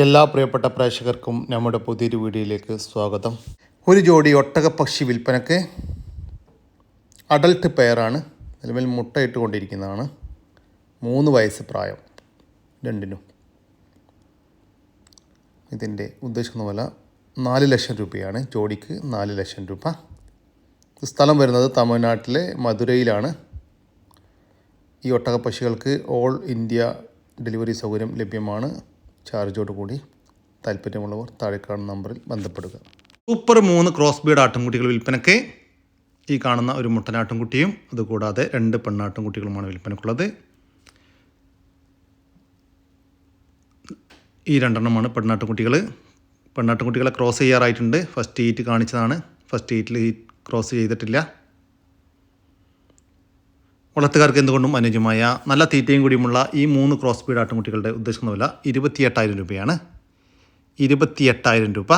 എല്ലാ പ്രിയപ്പെട്ട പ്രേക്ഷകർക്കും നമ്മുടെ പുതിയൊരു വീഡിയോയിലേക്ക് സ്വാഗതം. ഒരു ജോഡി ഒട്ടക പക്ഷി വിൽപ്പനക്ക് അഡൽട്ട് പെയറാണ്. നിലവിൽ മുട്ടയിട്ട് കൊണ്ടിരിക്കുന്നതാണ് മൂന്ന് വയസ്സ് പ്രായം രണ്ടിനും. ഇതിന്റെ ഉദ്ദേശിക്കുന്ന വില നാല് ലക്ഷം രൂപയാണ്. ജോഡിക്ക് നാല് ലക്ഷം രൂപ. സ്ഥലം വരുന്നത് തമിഴ്നാട്ടിലെ മധുരയിലാണ്. ഈ ഒട്ടക പക്ഷികൾക്ക് ഓൾ ഇന്ത്യ ഡെലിവറി സൗകര്യം ലഭ്യമാണ്. ചാർജോട് കൂടി താല്പര്യമുള്ളവർ താഴെ നമ്പറിൽ ബന്ധപ്പെടുക. സൂപ്പർ മൂന്ന് ക്രോസ് ബീഡ് ആട്ടിൻകുട്ടികൾ വിൽപ്പനയ്ക്ക് ഈ കാണുന്ന ഒരു മുട്ടനാട്ടിൻകുട്ടിയും അതുകൂടാതെ രണ്ട് പെണ്ണാട്ടിൻകുട്ടികളുമാണ് വിൽപ്പനക്കുള്ളത് ഈ രണ്ടെണ്ണമാണ് പെണ്ണാട്ടിൻകുട്ടികൾ പെണ്ണാട്ടിൻകുട്ടികളെ ക്രോസ് ചെയ്യാറായിട്ടുണ്ട്. ഫസ്റ്റ് ഹീറ്റ് കാണിച്ചതാണ്. ഫസ്റ്റ് ഹീറ്റിൽ ക്രോസ് ചെയ്തിട്ടില്ല. വളർത്തുകാർക്ക് എന്തുകൊണ്ടും അനുയോജ്യമായ നല്ല തീറ്റയും കൂടിയുമുള്ള ഈ മൂന്ന് ക്രോസ് ബീഡ് ആട്ടുംകുട്ടികളുടെ ഉദ്ദേശിക്കുന്ന വില ഇരുപത്തിയെട്ടായിരം രൂപയാണ്. ഇരുപത്തിയെട്ടായിരം രൂപ.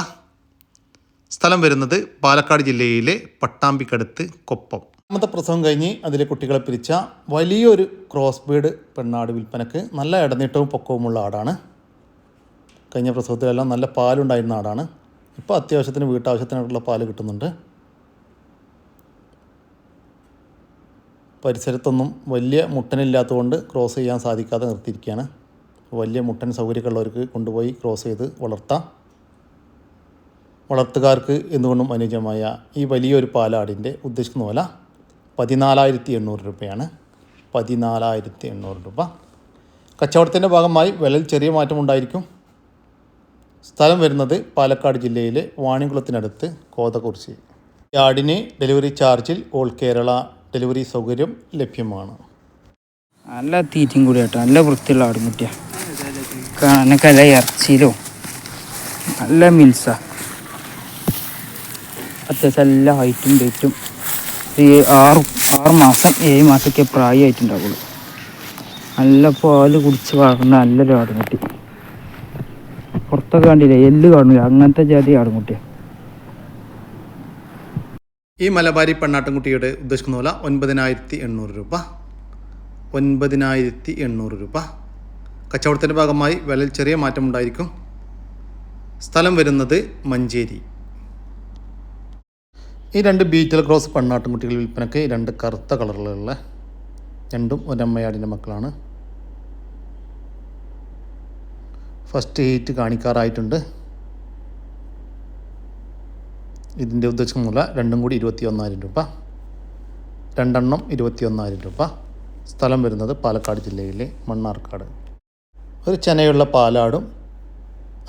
സ്ഥലം വരുന്നത് പാലക്കാട് ജില്ലയിലെ പട്ടാമ്പിക്കടുത്ത് കൊപ്പം. രണ്ടാമത്തെ പ്രസവം കഴിഞ്ഞ് അതിലെ കുട്ടികളെ പിരിച്ച വലിയൊരു ക്രോസ് ബീഡ് പെണ്ണാട് വിൽപ്പനക്ക് നല്ല ഇടനീട്ടവും പൊക്കവുമുള്ള ആടാണ്. കഴിഞ്ഞ പ്രസവത്തിലെല്ലാം നല്ല പാലുണ്ടായിരുന്ന ആടാണ്. ഇപ്പോൾ അത്യാവശ്യത്തിന് വീട്ടാവശ്യത്തിനായിട്ടുള്ള പാൽ കിട്ടുന്നുണ്ട്. പരിസരത്തൊന്നും വലിയ മുട്ടനില്ലാത്തതുകൊണ്ട് ക്രോസ് ചെയ്യാൻ സാധിക്കാതെ നിർത്തിയിരിക്കുകയാണ്. വലിയ മുട്ടൻ സൗകര്യമൊക്കെയുള്ളവർക്ക് കൊണ്ടുപോയി ക്രോസ് ചെയ്ത് വളർത്താം. വളർത്തുകാർക്ക് എന്തുകൊണ്ടും അനുയോജ്യമായ ഈ വലിയൊരു പാലാടിന്റെ ഉദ്ദേശിക്കുന്ന പോലെ പതിനാലായിരത്തി എണ്ണൂറ് രൂപയാണ്. പതിനാലായിരത്തി എണ്ണൂറ് രൂപ. കച്ചവടത്തിന്റെ ഭാഗമായി വിലയിൽ ചെറിയ മാറ്റമുണ്ടായിരിക്കും സ്ഥലം വരുന്നത് പാലക്കാട് ജില്ലയിലെ വാണിംകുളത്തിനടുത്ത് കോതകുറിശി ഈ ആടിന് ഡെലിവറി ചാർജിൽ ഓൾ കേരള ഡെലിവറി സൗകര്യം ലഭ്യമാണ്. നല്ല തീറ്റയും കൂടി കേട്ടോ. നല്ല വൃത്തിയുള്ള ആടുമുട്ടിയ കാണാനൊക്കെ നല്ല ഇറച്ചിയിലോ നല്ല മിൽസ. അത്യാവശ്യം എല്ലാ ഹൈറ്റും വെയിറ്റും ആറ് ആറ് മാസം ഏഴ് മാസമൊക്കെ പ്രായമായിട്ടുണ്ടാവുള്ളൂ. നല്ല പാൽ കുടിച്ച് വളർന്ന നല്ലൊരു ആടുമുട്ടി പുറത്തൊക്കെ കണ്ടില്ലേ എല്ല് കാണില്ല അങ്ങനത്തെ ജാതി ആടുമുട്ടിയ ഈ മലബാരി പെണ്ണാട്ടുംകുട്ടിയുടെ ഉദ്ദേശിക്കുന്ന പോലെ ഒൻപതിനായിരത്തി എണ്ണൂറ് രൂപ. ഒൻപതിനായിരത്തി എണ്ണൂറ് രൂപ. കച്ചവടത്തിന്റെ ഭാഗമായി വിലയിൽ ചെറിയ മാറ്റമുണ്ടായിരിക്കും സ്ഥലം വരുന്നത് മഞ്ചേരി. ഈ രണ്ട് ബീറ്റൽ ക്രോസ് പെണ്ണാട്ടുംകുട്ടികൾ വിൽപ്പനയ്ക്ക് രണ്ട് കറുത്ത കളറിലുള്ള രണ്ടും ഒരമ്മയാടിന്റെ മക്കളാണ്. ഫസ്റ്റ് ഹീറ്റ് കാണിക്കാറായിട്ടുണ്ട്. ഇതിന്റെ ഉദ്ദേശിക്കുന്ന മൂല രണ്ടും കൂടി ഇരുപത്തി ഒന്നായിരം രൂപ. രണ്ടെണ്ണം ഇരുപത്തി ഒന്നായിരം രൂപ. സ്ഥലം വരുന്നത് പാലക്കാട് ജില്ലയിലെ മണ്ണാർക്കാട്. ഒരു ചെനയുള്ള പാലാടും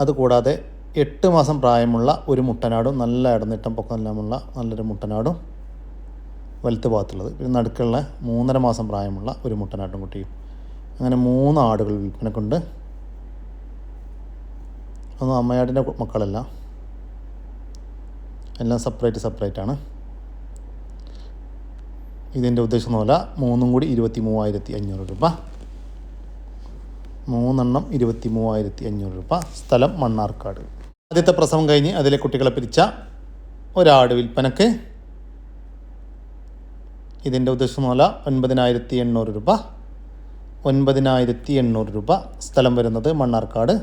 അതുകൂടാതെ എട്ട് മാസം പ്രായമുള്ള ഒരു മുട്ടനാടും നല്ല ഇടനീട്ടം പൊക്കമെല്ലാമുള്ള നല്ലൊരു മുട്ടനാടും വലത്ത് ഭാഗത്തുള്ളത്. പിന്നെ നടുക്കുള്ള മൂന്നര മാസം പ്രായമുള്ള ഒരു മുട്ടനാട്ടും കുട്ടിയും അങ്ങനെ മൂന്ന് ആടുകൾ വിൽപ്പനക്കുണ്ട്. ഒന്നും അമ്മയാടിന്റെ മക്കളല്ല. എല്ലാം സെപ്പറേറ്റ് സെപ്പറേറ്റ് ആണ്. ഇതിന്റെ ഉദ്ദേശം എന്ന് പറഞ്ഞാൽ മൂന്നും കൂടി ഇരുപത്തി മൂവായിരത്തി അഞ്ഞൂറ് രൂപ. മൂന്നെണ്ണം ഇരുപത്തി മൂവായിരത്തി അഞ്ഞൂറ് രൂപ. സ്ഥലം മണ്ണാർക്കാട്. ആദ്യത്തെ പ്രസവം കഴിഞ്ഞ് അതിലെ കുട്ടികളെ പിരിച്ച ഒരാട് വിൽപ്പനക്ക് ഇതിന്റെ ഉദ്ദേശം എന്ന് പറഞ്ഞാൽ ഒൻപതിനായിരത്തി എണ്ണൂറ് രൂപ. ഒൻപതിനായിരത്തി എണ്ണൂറ് രൂപ സ്ഥലം വരുന്നത് മണ്ണാർക്കാട്.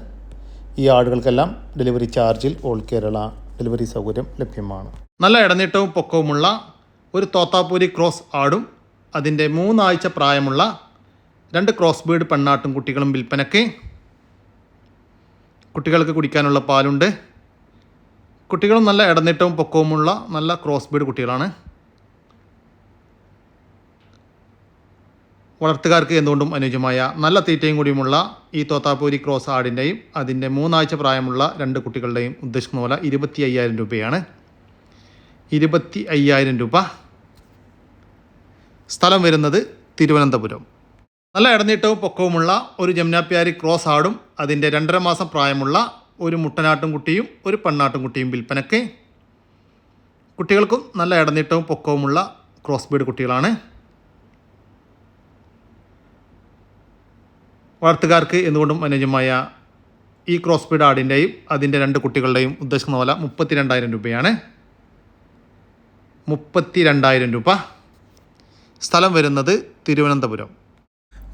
ഈ ആടുകൾക്കെല്ലാം ഡെലിവറി ചാർജിൽ ഓൾ കേരള ഡെലിവറി സൗകര്യം ലഭ്യമാണ്. നല്ല ഇടനീട്ടവും പൊക്കവുമുള്ള ഒരു തോത്താപ്പൂരി ക്രോസ് ആടും അതിന്റെ മൂന്നാഴ്ച പ്രായമുള്ള രണ്ട് ക്രോസ് ബീഡ് പെണ്ണാട്ടും കുട്ടികളും വിൽപ്പനയ്ക്ക് കുട്ടികൾക്ക് കുടിക്കാനുള്ള പാലുണ്ട്. കുട്ടികളും നല്ല ഇടനീട്ടവും പൊക്കവുമുള്ള നല്ല ക്രോസ് ബീഡ് കുട്ടികളാണ്. വളർത്തുകാർക്ക് എന്തുകൊണ്ടും അനുയോജ്യമായ നല്ല തീറ്റയും കൂടിയുമുള്ള ഈ തോത്താപ്പൂരി ക്രോസ് ആടിന്റെയും അതിന്റെ മൂന്നാഴ്ച പ്രായമുള്ള രണ്ട് കുട്ടികളുടെയും ഉദ്ദേശിക്കുന്ന പോലെ ഇരുപത്തി അയ്യായിരം രൂപയാണ്. ഇരുപത്തി അയ്യായിരം രൂപ. സ്ഥലം വരുന്നത് തിരുവനന്തപുരം. നല്ല ഇടനീട്ടവും പൊക്കവുമുള്ള ഒരു ജമുനാപ്യാരി ക്രോസ് ആടും അതിന്റെ രണ്ടര മാസം പ്രായമുള്ള ഒരു മുട്ടനാട്ടും കുട്ടിയും ഒരു പെണ്ണാട്ടും കുട്ടിയും വിൽപ്പനയ്ക്ക്. കുട്ടികൾക്കും നല്ല ഇടനീട്ടവും പൊക്കവുമുള്ള ക്രോസ് ബീഡ് കുട്ടികളാണ്. വളർത്തുകാർക്ക് എന്തുകൊണ്ടും അനുയോജ്യമായ ഈ ക്രോസ് ബീഡ് ആടിന്റെയും അതിന്റെ രണ്ട് കുട്ടികളുടെയും ഉദ്ദേശിക്കുന്ന വില മുപ്പത്തി രണ്ടായിരം രൂപയാണ്. മുപ്പത്തി രണ്ടായിരം രൂപ. സ്ഥലം വരുന്നത് തിരുവനന്തപുരം.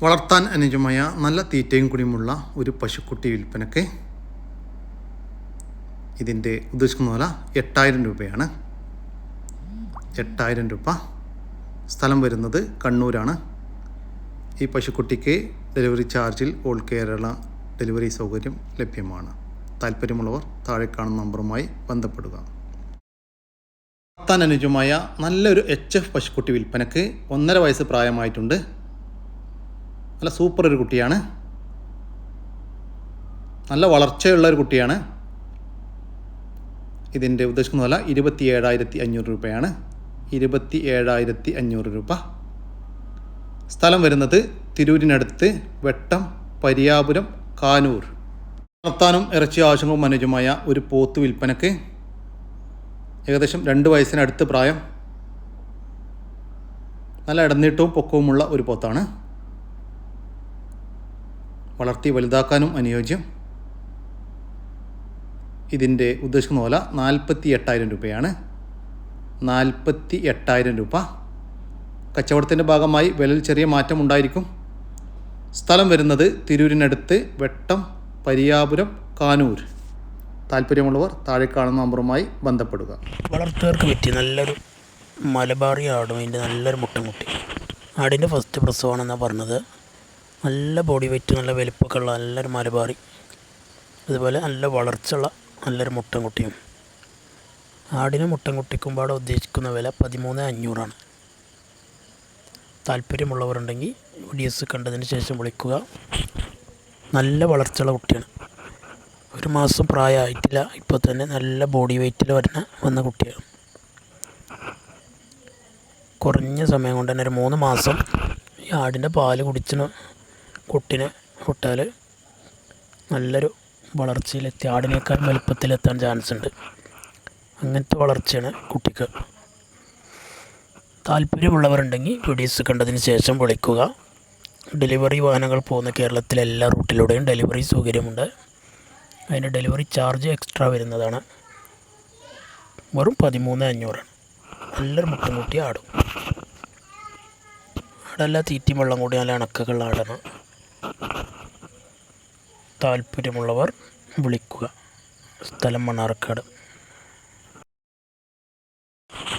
വളർത്താൻ അനുയോജ്യമായ നല്ല തീറ്റയും കുടിയുമുള്ള ഒരു പശുക്കുട്ടി വിൽപ്പനയ്ക്ക് ഇതിന്റെ ഉദ്ദേശിക്കുന്ന വില എട്ടായിരം രൂപയാണ്. എട്ടായിരം രൂപ. സ്ഥലം വരുന്നത് കണ്ണൂരാണ്. ഈ പശുക്കുട്ടിക്ക് ഡെലിവറി ചാർജിൽ ഓൾ കേരള ഡെലിവറി സൗകര്യം ലഭ്യമാണ്. താല്പര്യമുള്ളവർ താഴെ കാണുന്ന നമ്പറുമായി ബന്ധപ്പെടുക. വളർത്താൻ അനുജമായ നല്ലൊരു എച്ച് എഫ് പശുക്കുട്ടി വിൽപ്പനക്ക് ഒന്നര വയസ്സ് പ്രായമായിട്ടുണ്ട്. നല്ല സൂപ്പർ ഒരു കുട്ടിയാണ്. നല്ല വളർച്ചയുള്ള ഒരു കുട്ടിയാണ്. ഇതിന്റെ ഉദ്ദേശിക്കുന്ന വില ഇരുപത്തി ഏഴായിരത്തി അഞ്ഞൂറ് രൂപയാണ്. ഇരുപത്തി ഏഴായിരത്തി അഞ്ഞൂറ് രൂപ. സ്ഥലം വരുന്നത് തിരൂരിനടുത്ത് വെട്ടം പരിയാപുരം കാനൂർ. വളർത്താനും ഇറച്ചി ആവശ്യങ്ങളും അനുജമായ ഒരു പോത്ത് വിൽപ്പനക്ക് ഏകദേശം രണ്ട് വയസ്സിനടുത്ത് പ്രായം. നല്ല ഇടനീട്ടവും പൊക്കവുമുള്ള ഒരു പോത്താണ്. വളർത്തി വലുതാക്കാനും അനുയോജ്യം. ഇതിന്റെ ഉദ്ദേശിക്കുന്ന പോലെ നാൽപ്പത്തി എട്ടായിരം രൂപയാണ്. നാൽപ്പത്തി എട്ടായിരം രൂപ. കച്ചവടത്തിന്റെ ഭാഗമായി വിലയിൽ ചെറിയ മാറ്റം ഉണ്ടായിരിക്കും. സ്ഥലം വരുന്നത് തിരൂരിനടുത്ത് വെട്ടം പരിയാപുരം കാനൂർ. താല്പര്യമുള്ളവർ താഴെ കാണുന്ന നമ്പറുമായി ബന്ധപ്പെടുക. വളർത്തുകാർക്ക് പറ്റിയ നല്ലൊരു മലബാറി ആടും അതിന്റെ നല്ലൊരു മുട്ടൻകുട്ടി ആടിന്റെ ഫസ്റ്റ് പ്രസവമാണെന്നാണ് പറഞ്ഞത്. നല്ല ബോഡി വെയിറ്റ് നല്ല വലിപ്പമൊക്കെ ഉള്ള നല്ലൊരു മലബാറി. അതുപോലെ നല്ല വളർച്ചയുള്ള നല്ലൊരു മുട്ടൻകുട്ടിയും ആടിന് മുട്ടൻകുട്ടിക്കും പാടെ ഉദ്ദേശിക്കുന്ന വില പതിമൂന്ന് അഞ്ഞൂറാണ്. താല്പര്യമുള്ളവരുണ്ടെങ്കിൽ വീഡിയോസ് കണ്ടതിന് ശേഷം വിളിക്കുക. നല്ല വളർച്ചയുള്ള കുട്ടിയാണ്. ഒരു മാസം പ്രായമായിട്ടില്ല ഇപ്പോൾ തന്നെ നല്ല ബോഡി വെയ്റ്റിൽ വരുന്ന വന്ന കുട്ടിയാണ്. കുറഞ്ഞ സമയം കൊണ്ട് തന്നെ ഒരു മൂന്ന് മാസം ഈ ആടിന്റെ പാൽ കുടിച്ചിന് കുട്ടിനെ വിട്ടാൽ നല്ലൊരു വളർച്ചയിലെത്തി ആടിനേക്കാൾ വലുപ്പത്തിലെത്താൻ ചാൻസ് ഉണ്ട്. അങ്ങനത്തെ വളർച്ചയാണ് കുട്ടിക്ക്. താല്പര്യമുള്ളവരുണ്ടെങ്കിൽ വീഡിയോസ് കണ്ടതിന് ശേഷം വിളിക്കുക. ഡെലിവറി വാഹനങ്ങൾ പോകുന്ന കേരളത്തിലെ എല്ലാ റൂട്ടിലൂടെയും ഡെലിവറി സൗകര്യമുണ്ട്. അതിന് ഡെലിവറി ചാർജ് എക്സ്ട്രാ വരുന്നതാണ്. വെറും പതിമൂന്ന് അഞ്ഞൂറാണ് നല്ലൊരു മുട്ടുമുട്ടി ആടും. ആടെല്ലാം തീറ്റയും വെള്ളം കൂടി നല്ല ഇണക്കമുള്ള ആടണം. താല്പര്യമുള്ളവർ വിളിക്കുക. സ്ഥലം മണ്ണാർക്കാട്.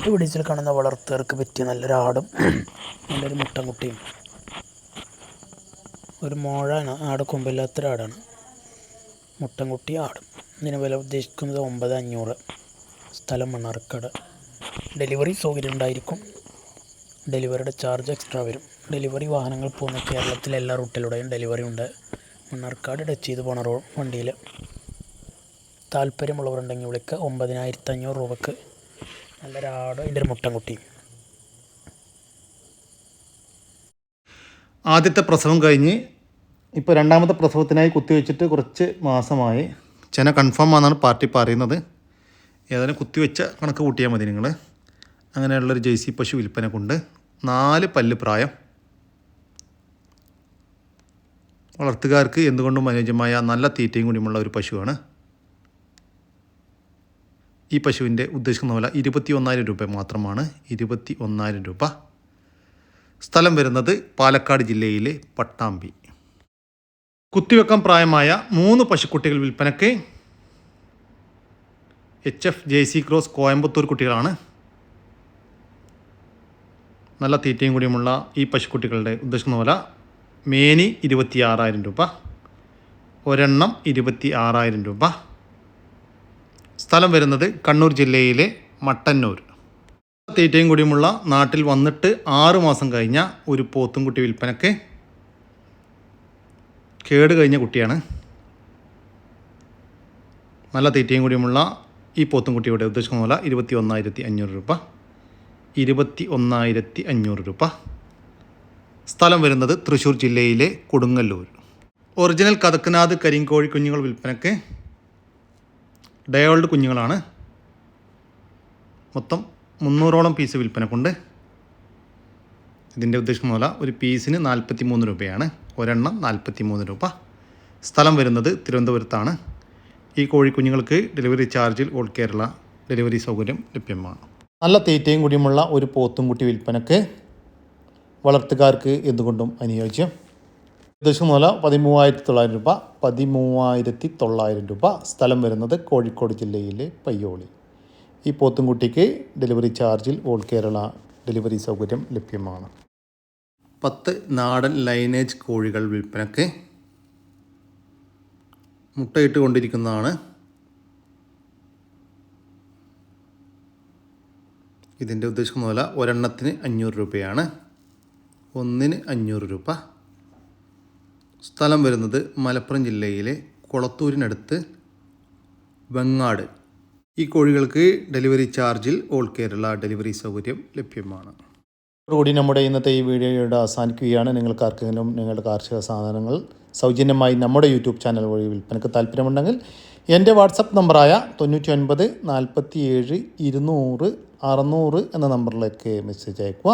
ഈ വീഡിയോസിൽ കാണുന്ന വളർത്തുകാർക്ക് പറ്റിയ നല്ലൊരു ആടും നല്ലൊരു മുട്ടൻകുട്ടിയും. ഒരു മോഴാണ് ആട് കൊമ്പില്ലാത്തൊരാടാണ് മുട്ടൻകുട്ടി ആടും. ഇതിന് വില ഉദ്ദേശിക്കുന്നത് ഒമ്പത് അഞ്ഞൂറ്. സ്ഥലം മണ്ണാർക്കാട്. ഡെലിവറി സൗകര്യം ഉണ്ടായിരിക്കും. ഡെലിവറിയുടെ ചാർജ് എക്സ്ട്രാ വരും. ഡെലിവറി വാഹനങ്ങൾ പോകുന്ന കേരളത്തിലെ എല്ലാ റൂട്ടിലൂടെയും ഡെലിവറി ഉണ്ട്. മണ്ണാർക്കാട് ടച്ച് ചെയ്ത് പോണ റോ വണ്ടിയിൽ താല്പര്യമുള്ളവരുണ്ടെങ്കിൽ വിളിക്കുക ഒമ്പതിനായിരത്തി അഞ്ഞൂറ് രൂപക്ക് നല്ലൊരാടും ഇതിന്റെ ഒരു മുട്ടൻകുട്ടിയും ആദ്യത്തെ പ്രസവം കഴിഞ്ഞ് ഇപ്പോൾ രണ്ടാമത്തെ പ്രസവത്തിനായി കുത്തിവെച്ചിട്ട് കുറച്ച് മാസമായി. ചെന കൺഫേം ആണെന്നാണ് പാർട്ടി പറയുന്നത്. ഏതായാലും കുത്തിവെച്ച കണക്ക് കൂട്ടിയാൽ മതി നിങ്ങൾ. അങ്ങനെയുള്ളൊരു ജെയ്സി പശു വിൽപ്പന കൊണ്ട് നാല് പല്ല് പ്രായം. വളർത്തുകാർക്ക് എന്തുകൊണ്ടും അനുയോജ്യമായ നല്ല തീറ്റയും കൂടിയുമുള്ള ഒരു പശുവാണ്. ഈ പശുവിന്റെ ഉദ്ദേശിക്കുന്ന വില ഇരുപത്തി ഒന്നായിരം രൂപ മാത്രമാണ്. ഇരുപത്തി ഒന്നായിരം രൂപ. സ്ഥലം വരുന്നത് പാലക്കാട് ജില്ലയിലെ പട്ടാമ്പി. കുത്തിവെക്കം പ്രായമായ മൂന്ന് പശുക്കുട്ടികൾ വിൽപ്പനയ്ക്ക് H F J C cross Coimbatore കുട്ടികളാണ്. നല്ല തീറ്റയും കൂടിയുമുള്ള ഈ പശുക്കുട്ടികളുടെ ഉദ്ദേശിക്കുന്ന വില മേനി ഇരുപത്തി ആറായിരം രൂപ. ഒരെണ്ണം ഇരുപത്തി ആറായിരം രൂപ. സ്ഥലം വരുന്നത് കണ്ണൂർ ജില്ലയിലെ മട്ടന്നൂർ. തീറ്റയും കൂടിയുമുള്ള നാട്ടിൽ വന്നിട്ട് ആറ് മാസം കഴിഞ്ഞ ഒരു പോത്തും കുട്ടി വിൽപ്പനക്ക് കേട് കഴിഞ്ഞ കുട്ടിയാണ്. നല്ല തീറ്റയും കൂടിയുമുള്ള ഈ പോത്തുംകുട്ടിയുടെ ഉദ്ദേശിക്കുന്ന പോലെ ഇരുപത്തി ഒന്നായിരത്തി അഞ്ഞൂറ് രൂപ. ഇരുപത്തി ഒന്നായിരത്തി അഞ്ഞൂറ് രൂപ. സ്ഥലം വരുന്നത് തൃശ്ശൂർ ജില്ലയിലെ കൊടുങ്ങല്ലൂർ. ഒറിജിനൽ കഥക്കനാഥ് കരിങ്കോഴി കുഞ്ഞുങ്ങൾ വിൽപ്പനക്ക് ഡയോൾഡ് കുഞ്ഞുങ്ങളാണ്. മൊത്തം മുന്നൂറോളം പീസ് വിൽപ്പനക്കുണ്ട്. ഇതിന്റെ ഉദ്ദേശം പോലെ ഒരു പീസിന് നാൽപ്പത്തി മൂന്ന് രൂപയാണ്. ഒരെണ്ണം നാൽപ്പത്തി മൂന്ന് രൂപ. സ്ഥലം വരുന്നത് തിരുവനന്തപുരത്താണ്. ഈ കോഴിക്കുഞ്ഞുങ്ങൾക്ക് ഡെലിവറി ചാർജിൽ ഓൾ കേരള ഡെലിവറി സൗകര്യം ലഭ്യമാണ്. നല്ല തീറ്റയും കൂടിയുമുള്ള ഒരു പോത്തും കുട്ടി വിൽപ്പനക്ക് വളർത്തുകാർക്ക് എന്തുകൊണ്ടും അനുയോജ്യം. ഉദ്ദേശിക്കുന്ന വില പതിമൂവായിരത്തി തൊള്ളായിരം രൂപ പതിമൂവായിരത്തി തൊള്ളായിരം രൂപ സ്ഥലം വരുന്നത് കോഴിക്കോട് ജില്ലയിലെ പയ്യോളി. ഈ പോത്തുംകുട്ടിക്ക് ഡെലിവറി ചാർജിൽ ഓൾ കേരള ഡെലിവറി സൗകര്യം ലഭ്യമാണ്. പത്ത് നാടൻ ലൈനേജ് കോഴികൾ വിൽപ്പനയ്ക്ക് മുട്ടയിട്ട് കൊണ്ടിരിക്കുന്നതാണ് ഇതിന്റെ ഉദ്ദേശിക്കുന്ന വില ഒരെണ്ണത്തിന് അഞ്ഞൂറ് രൂപയാണ്. ഒന്നിന് അഞ്ഞൂറ് രൂപ. സ്ഥലം വരുന്നത് മലപ്പുറം ജില്ലയിലെ കൊളത്തൂരിനടുത്ത് വെങ്ങാട്. ഈ കോഴികൾക്ക് ഡെലിവറി ചാർജിൽ ഓൾ കേരള ഡെലിവറി സൗകര്യം ലഭ്യമാണ്. കൂടി നമ്മുടെ ഇന്നത്തെ ഈ വീഡിയോയുടെ അവസാനിക്കുകയാണ്. നിങ്ങൾക്ക് ആർക്കെങ്കിലും നിങ്ങളുടെ കാർഷിക സാധനങ്ങൾ സൗജന്യമായി നമ്മുടെ യൂട്യൂബ് ചാനൽ വഴി വിൽപ്പനയ്ക്ക് താല്പര്യമുണ്ടെങ്കിൽ എന്റെ വാട്സപ്പ് നമ്പറായ തൊണ്ണൂറ്റി ഒൻപത് നാൽപ്പത്തി ഏഴ് ഇരുന്നൂറ് അറുന്നൂറ് എന്ന നമ്പറിലേക്ക് മെസ്സേജ് അയക്കുക